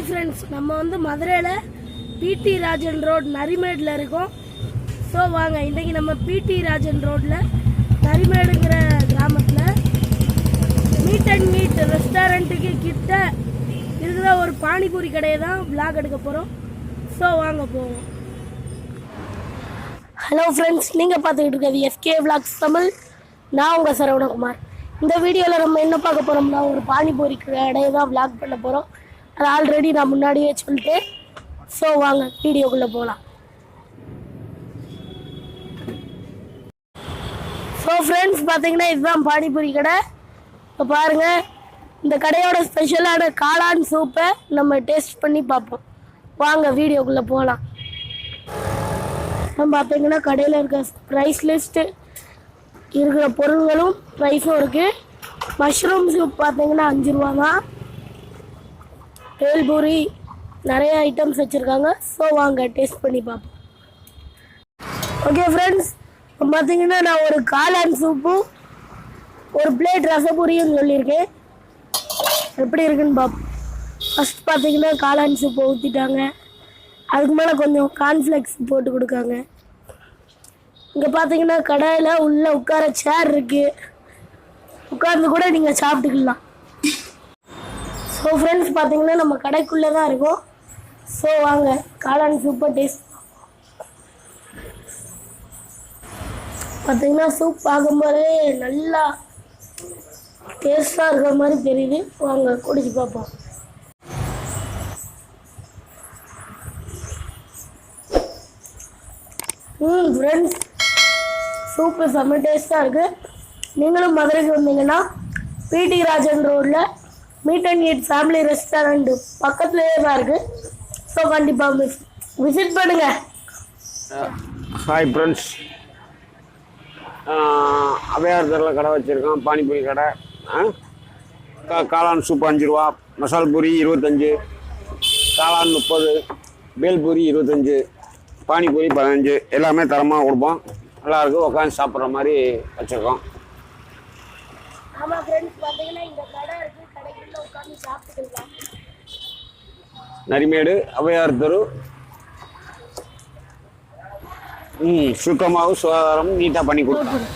Hi friends நம்ம வந்து மதுரையில் பிடி ராஜன் ரோட் நரிமேடில் இருக்கோம். ஸோ வாங்க இன்றைக்கி நம்ம பிடி ராஜன் ரோட்டில் நரிமேடுங்கிற கிராமத்தில் மீட் அண்ட் மீட் ரெஸ்டாரண்ட்டுக்கு கிட்ட இருக்கிற ஒரு பானிபூரி கடையை தான் விளாக் எடுக்க போகிறோம் ஸோ வாங்க போவோம். ஹலோ ஃப்ரெண்ட்ஸ் நீங்கள் பார்த்துக்கிட்டு இருக்கிறது எஸ்கே விளாக்ஸ் தமிழ். நான் உங்கள் சரவணகுமார். இந்த வீடியோவில் நம்ம என்ன பார்க்க போகிறோம்னா ஒரு பானிபூரி கடையை தான் விளாக் பண்ண போகிறோம் அது ஆல்ரெடி நான் முன்னாடியே சொல்லிட்டேன் ஸோ வாங்க வீடியோக்குள்ளே போகலாம் ஸோ ஃப்ரெண்ட்ஸ் பார்த்தீங்கன்னா இதுதான் பானிபூரி கடை. இப்போ பாருங்கள் இந்த கடையோட ஸ்பெஷலான காளான் சூப்பை நம்ம டேஸ்ட் பண்ணி பார்ப்போம். வாங்க வீடியோக்குள்ளே போகலாம் அப்புறம் பார்த்தீங்கன்னா கடையில் இருக்க ப்ரைஸ் லிஸ்ட்டு இருக்கிற பொருள்களும் ப்ரைஸும் இருக்குது மஷ்ரூம் சூப் பார்த்தீங்கன்னா அஞ்சு ரூபா தான் பேல்பூரி நிறைய ஐட்டம்ஸ் வச்சுருக்காங்க. ஸோ வாங்க டேஸ்ட் பண்ணி பார்ப்போம். ஓகே ஃப்ரெண்ட்ஸ் பார்த்தீங்கன்னா நான் ஒரு காளான் சூப்பும் ஒரு பிளேட் ரசபூரியும் சொல்லியிருக்கேன். எப்படி இருக்குன்னு பார்ப்போம். ஃபஸ்ட் பார்த்தீங்கன்னா காளான் சூப்பை ஊற்றிட்டாங்க அதுக்கு மேலே கொஞ்சம் கார்ன்ஃப்ளெக்ஸ் போட்டு கொடுக்காங்க. இங்கே பார்த்தீங்கன்னா கடையில் உள்ளே உட்கார சேர் இருக்குது உட்கார்ந்து கூட நீங்கள் சாப்பிட்டுக்கலாம். ஸோ ஃப்ரெண்ட்ஸ் பார்த்தீங்கன்னா நம்ம கடைக்குள்ளே தான் இருக்கோம். ஸோ வாங்க காளான் சூப்பர் டேஸ்ட் பார்த்தீங்கன்னா சூப் பார்க்கும்போதே நல்லா டேஸ்டாக இருக்கிற மாதிரி தெரியுது. வாங்க குடிச்சு பார்ப்போம். ம் ஃப்ரெண்ட்ஸ் சூப்பு செம்ம டேஸ்ட்டாக இருக்குது நீங்களும் மதுரைக்கு வந்தீங்கன்னா பிடி ராஜன் ரோடில் meet and eat family restaurant பக்கத்துலேயே தான் இருக்குது ஸோ கண்டிப்பாக மிஸ் விசிட் பண்ணுங்கள் ஹாய் ஃப்ரெண்ட்ஸ் அவையார் தெருவில் கடை வச்சுருக்கோம் பானிபூரி கடை. காளான் சூப் அஞ்சு ரூபா மசால் பூரி இருபத்தஞ்சு காளான் முப்பது பேல்பூரி இருபத்தஞ்சு பானிபூரி பதினஞ்சு எல்லாமே தரமாக கொடுப்போம். நல்லாயிருக்கும் உட்காந்து சாப்பிட்ற மாதிரி வச்சுருக்கோம். ஆமாம் ஃப்ரெண்ட்ஸ் பார்த்தீங்கன்னா இந்த கடை இருக்குது நரிமேடு அவையார் தெரு ம் சுத்தமாகவும் சுகாதாரமும் நீட்டாக பண்ணி கொடுக்கணும்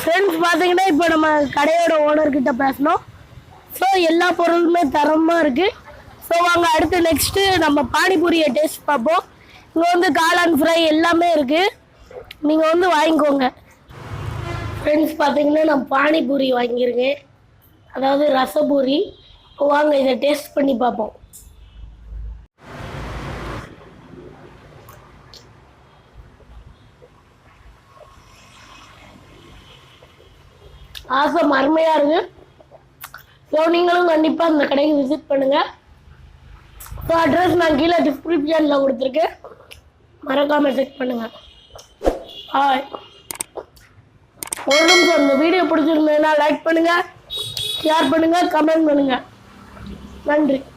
ஃப்ரெண்ட்ஸ் பார்த்தீங்கன்னா இப்போ நம்ம கடையோட ஓனர்கிட்ட பேசணும். ஸோ எல்லா பொருளுமே தரமாக இருக்குது ஸோ வாங்க அடுத்து நெக்ஸ்ட்டு நம்ம பானிபூரியை டேஸ்ட் பார்ப்போம். இங்கே வந்து காளான் ஃப்ரை எல்லாமே இருக்குது நீங்கள் வந்து வாங்கிக்கோங்க. ஃப்ரெண்ட்ஸ் பார்த்தீங்கன்னா நான் பானிபூரி வாங்கியிருக்கேன். அதாவது ரசபூரி. வாங்க இதை டேஸ்ட் பண்ணி பார்ப்போம். ஆசம் அருமையாக இருக்குது ஸோ நீங்களும் கண்டிப்பாக இந்த கடைக்கு விசிட் பண்ணுங்கள் ஸோ அட்ரஸ் நான் கீழே டிஸ்கிரிப்ஷனில் கொடுத்துருக்கேன். மறக்காமல் செக் பண்ணுங்கள் ஹாய் ஒரு நிமிஷம் இந்த வீடியோ பிடிச்சிருந்ததுன்னா லைக் பண்ணுங்கள் ஷேர் பண்ணுங்கள் கமெண்ட் பண்ணுங்கள் van